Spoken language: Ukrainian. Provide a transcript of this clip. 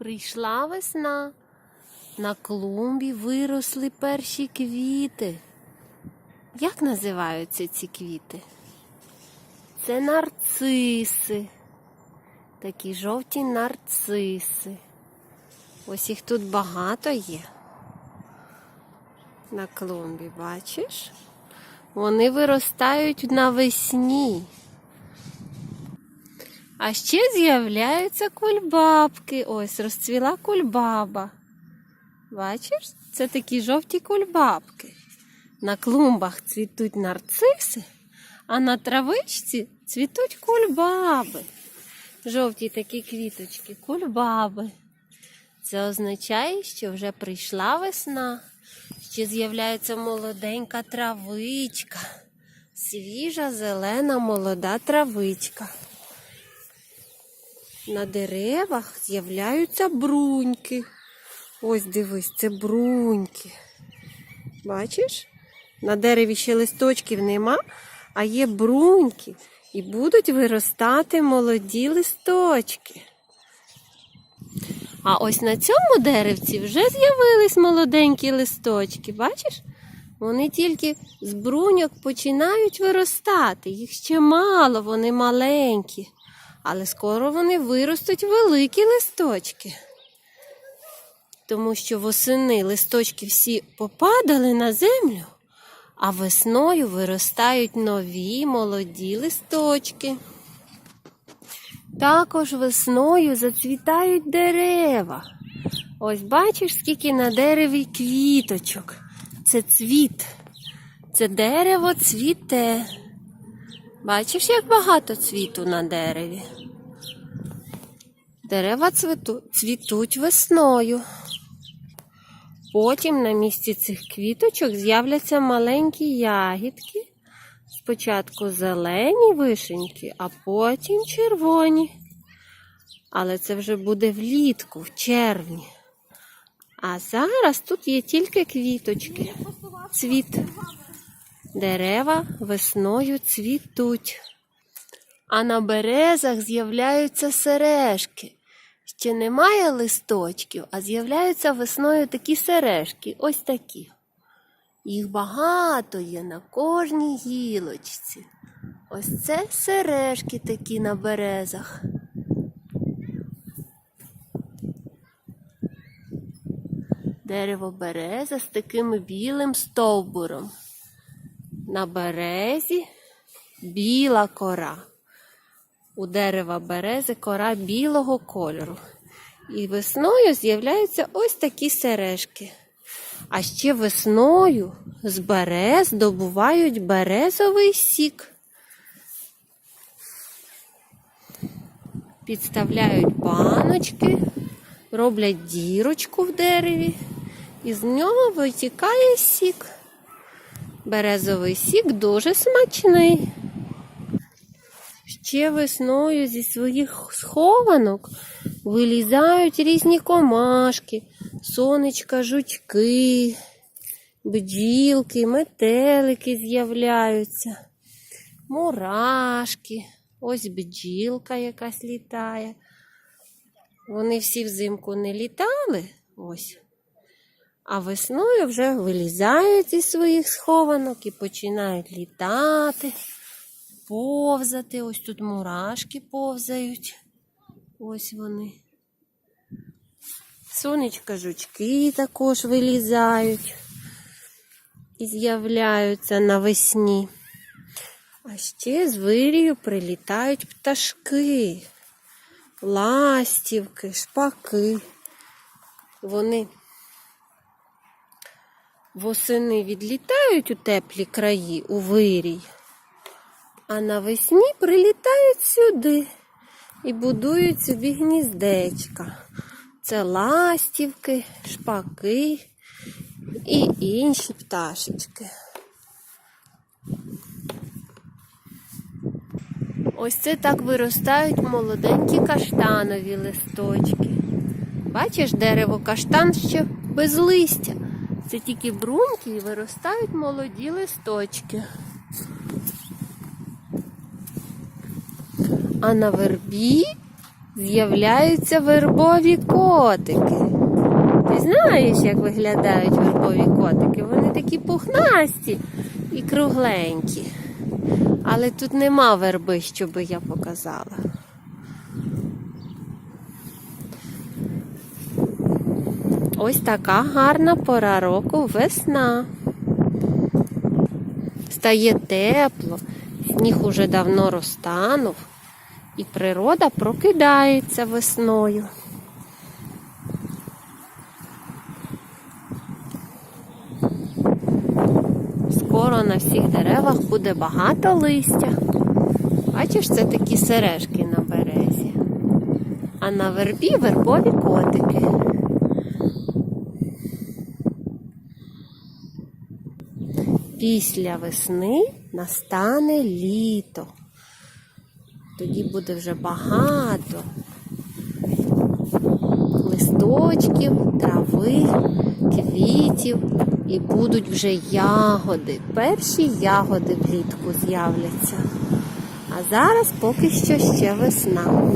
Прийшла весна. На клумбі виросли перші квіти. Як називаються ці квіти? Це нарциси. Такі жовті нарциси. Ось їх тут багато є. На клумбі, бачиш? Вони виростають навесні. А ще з'являються кульбабки. Ось розцвіла кульбаба. Бачиш? Це такі жовті кульбабки. На клумбах цвітуть нарциси, а на травичці цвітуть кульбаби. Жовті такі квіточки, кульбаби. Це означає, що вже прийшла весна, ще з'являється молоденька травичка, свіжа зелена молода травичка. На деревах з'являються бруньки. Ось дивись, це бруньки. Бачиш? На дереві ще листочків нема, а є бруньки. І будуть виростати молоді листочки. А ось на цьому деревці вже з'явились молоденькі листочки. Бачиш? Вони тільки з бруньок починають виростати. Їх ще мало, вони маленькі. Але скоро вони виростуть великі листочки. Тому що восени листочки всі попадали на землю, а весною виростають нові молоді листочки. Також весною зацвітають дерева. Ось бачиш, скільки на дереві квіточок. Це цвіт. Це дерево цвіте. Бачиш, як багато цвіту на дереві. Дерева цвіту, цвітуть весною. Потім на місці цих квіточок з'являться маленькі ягідки. Спочатку зелені вишеньки, а потім червоні. Але це вже буде влітку, в червні. А зараз тут є тільки квіточки. Цвіт. Дерева весною цвітуть. А на березах з'являються сережки. Ще немає листочків, а з'являються весною такі сережки, ось такі. Їх багато є на кожній гілочці. Ось це сережки такі на березах. Дерево береза з таким білим стовбуром. На березі біла кора. У дерева берези кора білого кольору. І весною з'являються ось такі сережки. А ще весною з берез добувають березовий сік. Підставляють баночки, роблять дірочку в дереві, і з нього витікає сік. Березовий сік дуже смачний. Ще весною зі своїх схованок вилізають різні комашки, сонечка, жучки, бджілки, метелики з'являються, мурашки, ось бджілка якась літає. Вони всі взимку не літали, ось. А весною вже вилізають із своїх схованок і починають літати, повзати. Ось тут мурашки повзають. Ось вони. Сонечка жучки також вилізають і з'являються навесні. А ще з вирію прилітають пташки, ластівки, шпаки. Вони восени відлітають у теплі краї, у вирій, а навесні прилітають сюди і будують собі гніздечка. Це ластівки, шпаки і інші пташечки. Ось це так виростають молоденькі каштанові листочки. Бачиш, дерево каштан ще без листя. Це тільки бруньки і виростають молоді листочки. А на вербі з'являються вербові котики. Ти знаєш, як виглядають вербові котики? Вони такі пухнасті і кругленькі. Але тут нема верби, щоб я показала. Ось така гарна пора року весна. Стає тепло, сніг уже давно розтанув, і природа прокидається весною. Скоро на всіх деревах буде багато листя. Бачиш, це такі сережки на березі. А на вербі вербові котики. Після весни настане літо. Тоді буде вже багато листочків, трави, квітів і будуть вже ягоди. Перші ягоди влітку з'являться. А зараз поки що ще весна.